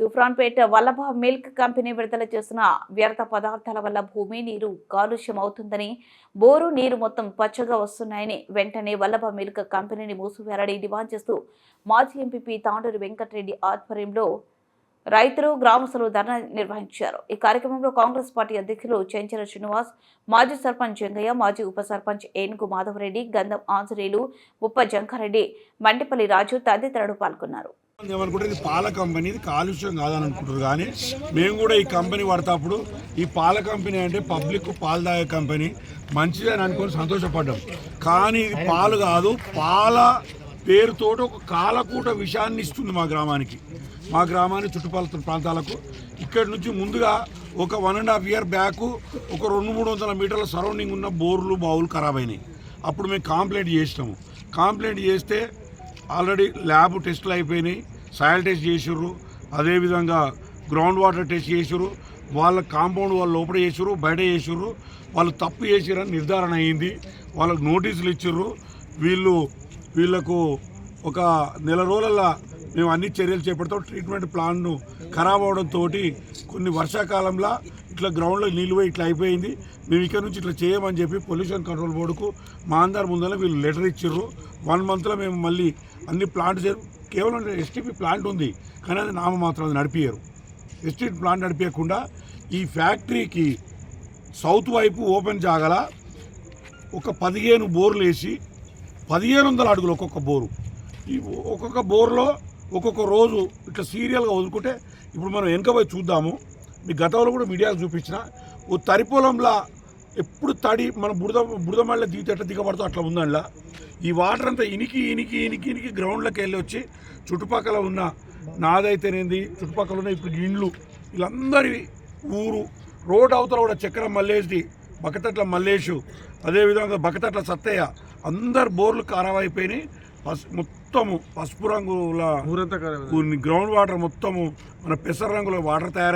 తుఫాన్పేట Vallabha milk company విడుదల చేసిన వ్యర్థ పదార్థాల వల్ల భూమి నీరు కాలుష్యం అవుతుందని బోరు నీరు మొత్తం పచ్చగా వస్తున్నాయని వెంటనే వల్లభ మిల్క్ కంపెనీని మూసివేయాలని డిమాండ్ చేస్తూ మాజీ ఎంపీపీ తాండూరి వెంకటరెడ్డి ఆధ్వర్యంలో రైతులు గ్రామస్తులు ధర్నా నిర్వహించారు. ఈ కార్యక్రమంలో కాంగ్రెస్ పార్టీ అధ్యక్షులు చెంచల శ్రీనివాస్ మాజీ సర్పంచ్ జంగయ్య మాజీ ఉప సర్పంచ్ ఏనుగు మాధవరెడ్డి గంధం ఆంజనేయులు ఉప్ప జంకారెడ్డి మండిపల్లి రాజు తదితరులు పాల్గొన్నారు. ఏమనుకుంటారు ఇది పాల కంపెనీ ఇది కాలుష్యం కాదని అనుకుంటారు కానీ మేము కూడా ఈ కంపెనీ పడతప్పుడు ఈ పాల కంపెనీ అంటే పబ్లిక్ పాలు తాగే కంపెనీ. మంచిది అని అనుకొని సంతోషపడ్డాం. కానీ ఇది పాలు కాదు పాల పేరుతోటి ఒక కాలకూట విషయాన్ని ఇస్తుంది మా గ్రామానికి. మా గ్రామానికి చుట్టుపక్కల ప్రాంతాలకు. ఇక్కడి నుంచి ముందుగా ఒక one and half year back ఒక రెండు మూడు వందల మీటర్ల సరౌండింగ్ ఉన్న బోర్లు బావులు ఖరాబ్ అయినాయి. అప్పుడు మేము కాంప్లైంట్ చేసినాము. కాంప్లైంట్ చేస్తే ఆల్రెడీ ల్యాబ్ టెస్టులు అయిపోయినాయి. సాయిల్ టెస్ట్ చేసిర్రు. అదేవిధంగా గ్రౌండ్ వాటర్ టెస్ట్ చేసిర్రు. వాళ్ళ కాంపౌండ్ వాళ్ళు లోపల చేసిర్రు బయట చేసిర్రు. వాళ్ళు తప్పు చేసిరని నిర్ధారణ అయింది. వాళ్ళకు నోటీసులు ఇచ్చిర్రు. వీళ్ళు వీళ్ళకు ఒక నెల రోజుల మేము అన్ని చర్యలు చేపడతాం. ట్రీట్మెంట్ ప్లాన్ను ఖరాబ్ అవడంతో కొన్ని వర్షాకాలంలో ఇట్లా గ్రౌండ్లో నీళ్ళు పోయి ఇట్లా అయిపోయింది. మేము ఇక్కడ నుంచి ఇట్లా చేయమని చెప్పి పొల్యూషన్ కంట్రోల్ బోర్డుకు మా అందరి ముందర వీళ్ళు లెటర్ ఇచ్చారు వన్ మంత్లో మేము మళ్ళీ అన్ని ప్లాంట్ కేవలం ఎస్టీపీ ప్లాంట్ ఉంది. కానీ అది నామ మాత్రం అది నడిపించారు ఎస్టీపీ ప్లాంట్ నడిపించకుండా ఈ ఫ్యాక్టరీకి సౌత్ వైపు ఓపెన్ జాగల ఒక పదిహేను బోర్లు వేసి పదిహేను వందల అడుగులు ఒక్కొక్క బోరు. ఈ ఒక్కొక్క బోర్లో ఒక్కొక్క రోజు ఇట్లా సీరియల్గా వదులుకుంటే ఇప్పుడు మనం వెనక పోయి చూద్దాము. మీ గతంలో కూడా మీడియాకు చూపించిన ఓ తరిపొలంలో ఎప్పుడు తడి మన బురద బురద మళ్ళీ దిగితే ఎట్లా దిగబడుతూ అట్లా ఉందండి ఈ వాటర్ అంతా ఇనికి ఇనికి ఇనికి ఇనికి గ్రౌండ్లోకి వెళ్ళి వచ్చి చుట్టుపక్కల ఉన్న నాదైతేనేంది చుట్టుపక్కల ఉన్న ఇప్పుడు ఇండ్లు వీళ్ళందరి ఊరు రోడ్ అవతల కూడా చక్రం మల్లేసి బకతట్ల మల్లేషు అదేవిధంగా బకతట్ల సత్తయ్య అందరు బోర్లు ఖరాబ్ అయిపోయినాయి. పసు మొత్తము పసుపు రంగుల గ్రౌండ్ వాటర్ మొత్తము మన పెసర రంగుల వాటర్ తయారై